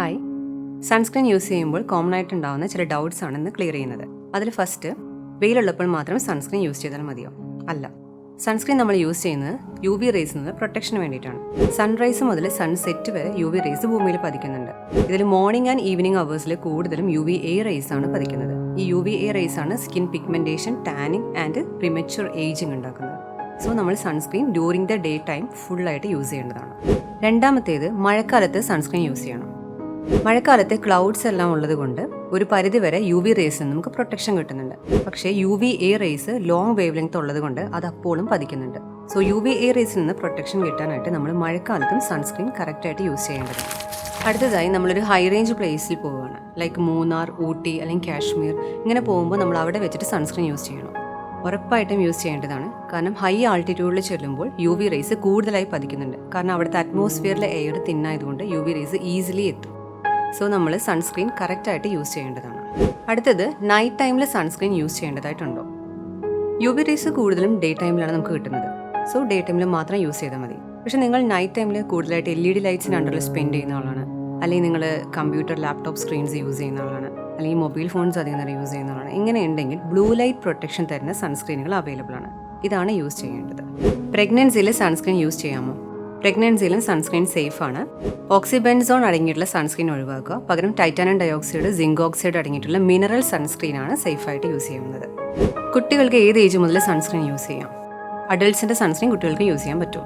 Hi sunscreen use ചെയ്യുമ്പോൾ common ആയിട്ട് ഉണ്ടാകുന്ന ചില ഡൗട്ട്സ് ആണ് ഇന്ന് ക്ലിയർ ചെയ്യുന്നത്. അതിൽ ഫസ്റ്റ് വെയിലുള്ളപ്പോൾ മാത്രം സൺസ്ക്രീൻ യൂസ് ചെയ്താൽ മതിയോ? അല്ല. സൺസ്ക്രീൻ നമ്മൾ യൂസ് ചെയ്യുന്നത് യു വി റേസ് എന്നത് പ്രൊട്ടക്ഷന് വേണ്ടിയിട്ടാണ്. സൺറൈസ് മുതൽ സൺസെറ്റ് വരെ യു വി റേസ് ഭൂമിയിൽ പതിക്കുന്നുണ്ട്. ഇതിൽ മോർണിംഗ് ആൻഡ് ഈവനിങ് അവേഴ്സിൽ കൂടുതലും യു വി എ റേസ് ആണ് പതിക്കുന്നത്. ഈ യു വി എ റേസ് ആണ് skin pigmentation tanning and premature ageing ഉണ്ടാക്കുന്നത്. സോ നമ്മൾ sunscreen during the day time ഫുള്ളായിട്ട് യൂസ് ചെയ്യേണ്ടതാണ്. രണ്ടാമത്തേത് മഴക്കാലത്ത് സൺസ്ക്രീൻ യൂസ് ചെയ്യണം. മഴക്കാലത്ത് ക്ലൗഡ്സ് എല്ലാം ഉള്ളത് കൊണ്ട് ഒരു പരിധിവരെ യു വി റേസിൽ നമുക്ക് പ്രൊട്ടക്ഷൻ കിട്ടുന്നുണ്ട്. പക്ഷേ U V A rays long wave length ഉള്ളത് കൊണ്ട് അത് അപ്പോഴും പതിക്കുന്നുണ്ട്. സോ യു വി എ റേസിൽ നിന്ന് പ്രൊട്ടക്ഷൻ കിട്ടാനായിട്ട് നമ്മൾ മഴക്കാലത്തും സൺസ്ക്രീൻ കറക്റ്റായിട്ട് യൂസ് ചെയ്യേണ്ടത് അടുത്തതായി നമ്മളൊരു ഹൈ റേഞ്ച് പ്ലേസിൽ പോവുകയാണ്. ലൈക്ക് മൂന്നാർ ഊട്ടി അല്ലെങ്കിൽ കാശ്മീർ ഇങ്ങനെ പോകുമ്പോൾ നമ്മൾ അവിടെ വെച്ചിട്ട് സൺസ്ക്രീൻ യൂസ് ചെയ്യണം. ഉറപ്പായിട്ടും യൂസ് ചെയ്യേണ്ടതാണ്. കാരണം ഹൈ ആൾട്ടിറ്റ്യൂഡിൽ ചെല്ലുമ്പോൾ യു വി റേസ് കൂടുതലായി പതിക്കുന്നുണ്ട്. കാരണം അവിടുത്തെ അറ്റ്മോസ്ഫിയറിലെ എയർ തിന്നായതുകൊണ്ട് യു വി റേസ് ഈസിലി എത്തും. സോ നമ്മൾ സൺസ്ക്രീൻ കറക്റ്റായിട്ട് യൂസ് ചെയ്യേണ്ടതാണ്. അടുത്തത് നൈറ്റ് ടൈമിൽ സൺസ്ക്രീൻ യൂസ് ചെയ്യേണ്ടതായിട്ടുണ്ടോ? യു വി റേസ് കൂടുതലും ഡേ ടൈമിലാണ് നമുക്ക് കിട്ടുന്നത്. സോ ഡേ ടൈമിൽ മാത്രം യൂസ് ചെയ്താൽ മതി. പക്ഷെ നിങ്ങൾ നൈറ്റ് ടൈമിൽ കൂടുതലായിട്ട് എൽ ഇ ഡി ലൈറ്റ്സിന് അണ്ടറിൽ സ്പെൻഡ് ചെയ്യുന്ന ആളാണ്. അല്ലെങ്കിൽ നിങ്ങൾ കമ്പ്യൂട്ടർ ലാപ്ടോപ്പ് സ്ക്രീൻസ് യൂസ് ചെയ്യുന്ന ആളാണ്. അല്ലെങ്കിൽ മൊബൈൽ ഫോൺസ് അധികം നേരം യൂസ് ചെയ്യുന്ന ആളാണ്. ഇങ്ങനെ ഉണ്ടെങ്കിൽ ബ്ലൂ ലൈറ്റ് പ്രൊട്ടക്ഷൻ തരുന്ന സൺസ്ക്രീനുകൾ അവൈലബിൾ ആണ്. ഇതാണ് യൂസ് ചെയ്യേണ്ടത്. പ്രഗ്നൻസിയിൽ സൺസ്ക്രീൻ യൂസ് ചെയ്യാമോ? പ്രഗ്നൻസിയിലും സൺസ്ക്രീൻ സേഫാണ്. ഓക്സിബെൻസോൺ അടങ്ങിയിട്ടുള്ള സൺസ്ക്രീൻ ഒഴിവാക്കുക. പകരം ടൈറ്റാനൻ ഡയോക്സൈഡ് സിങ്ക് ഓക്സൈഡ് അടങ്ങിയിട്ടുള്ള മിനറൽ സൺസ്ക്രീൻ ആണ് സേഫായിട്ട് യൂസ് ചെയ്യുന്നത്. കുട്ടികൾക്ക് ഏത് ഏജ് മുതൽ സൺസ്ക്രീൻ യൂസ് ചെയ്യാം? അഡൽട്ട്സിന്റെ സൺസ്ക്രീൻ കുട്ടികൾക്ക് യൂസ് ചെയ്യാൻ പറ്റും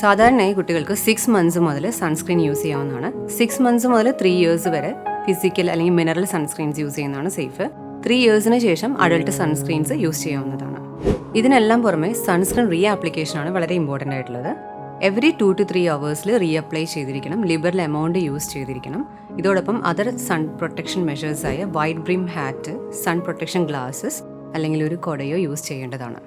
സാധാരണയായി കുട്ടികൾക്ക് സിക്സ് മന്ത്സ് മുതൽ സൺസ്ക്രീൻ യൂസ് ചെയ്യാവുന്നതാണ്. സിക്സ് മന്ത്സ് മുതൽ ത്രീ ഇയേഴ്സ് വരെ ഫിസിക്കൽ അല്ലെങ്കിൽ മിനറൽ സൺസ്ക്രീൻസ് യൂസ് ചെയ്യുന്നതാണ് സേഫ്. ത്രീ ഇയേഴ്സിന് ശേഷം അഡൾട്ട് സൺസ്ക്രീൻസ് യൂസ് ചെയ്യാവുന്നതാണ്. ഇതിനെല്ലാം പുറമെ സൺസ്ക്രീൻ റീ ആപ്ലിക്കേഷനാണ് വളരെ ഇമ്പോർട്ടന്റ് ആയിട്ടുള്ളത്. എവറി ടു ടു ത്രീ അവേഴ്സിൽ റീഅപ്ലൈ ചെയ്തിരിക്കണം. ലിബറൽ എമൗണ്ട് യൂസ് ചെയ്തിരിക്കണം. ഇതോടൊപ്പം other sun protection മെഷേഴ്സായ wide brim hat sun protection glasses അല്ലെങ്കിൽ ഒരു കൊടയോ യൂസ് ചെയ്യേണ്ടതാണ്.